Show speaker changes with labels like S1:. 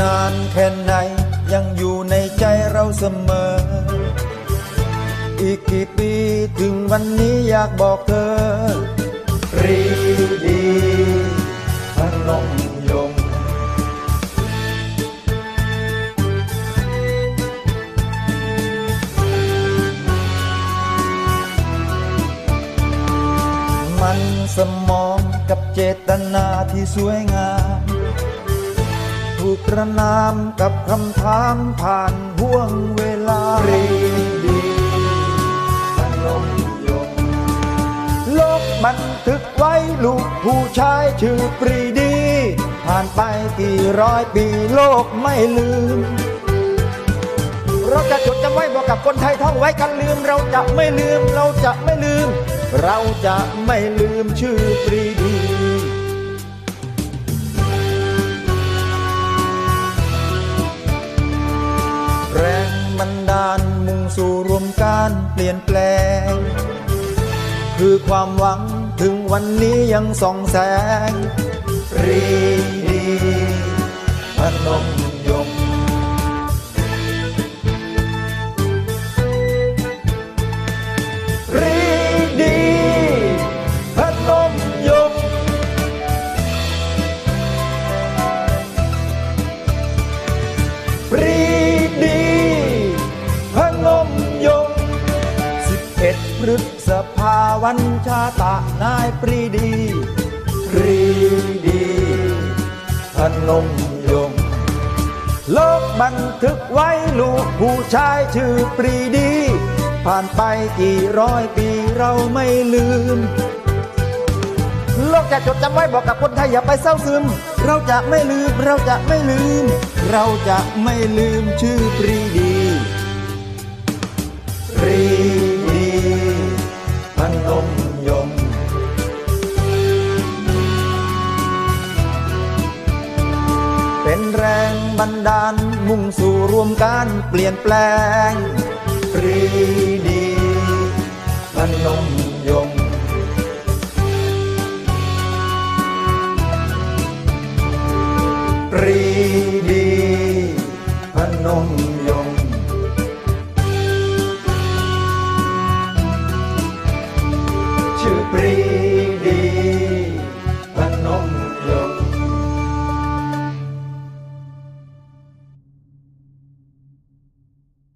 S1: นานแค่ไหน ยังอยู่ในใจเราเสมอ อีกกี่ปีถึงวันนี้อยากบอกเธอ รีดีพนมยงมันสมองกับเจตนาที่สวยงาม ถูกประนามกับคำถามผ่านห่วงเวลาปรีดีพนมยงค์โลกบันทึกไว้ลูกผู้ชายชื่อปรีดี ผ่านไปกี่ร้อยปีโลกไม่ลืม เราจะจดจำไว้บอกกับคนไทยท่องไว้กันลืม เราจะไม่ลืม เราจะไม่ลืม เราจะไม่ลืมชื่อปรีดี มันดาลมุ่งสู่รวมการเปลี่ยนแปลง คือความหวังถึงวันนี้ยังส่องแสงเรีย พฤษภาวันชาตะนายปรีดี ปรีดีพนมยงโลกบันทึกไว้ลูกผู้ชายชื่อปรีดี ผ่านไปกี่ร้อยปีเราไม่ลืม โลกจะจดจำไว้บอกกับคนไทยอย่าไปเศร้าซึม เราจะไม่ลืม เราจะไม่ลืม เราจะไม่ลืมชื่อปรีดี แรงบันดาลมุ่งสู่รวมการเปลี่ยนแปลงปรีดีพนมยงปรีดีพนมยงชื่อปรี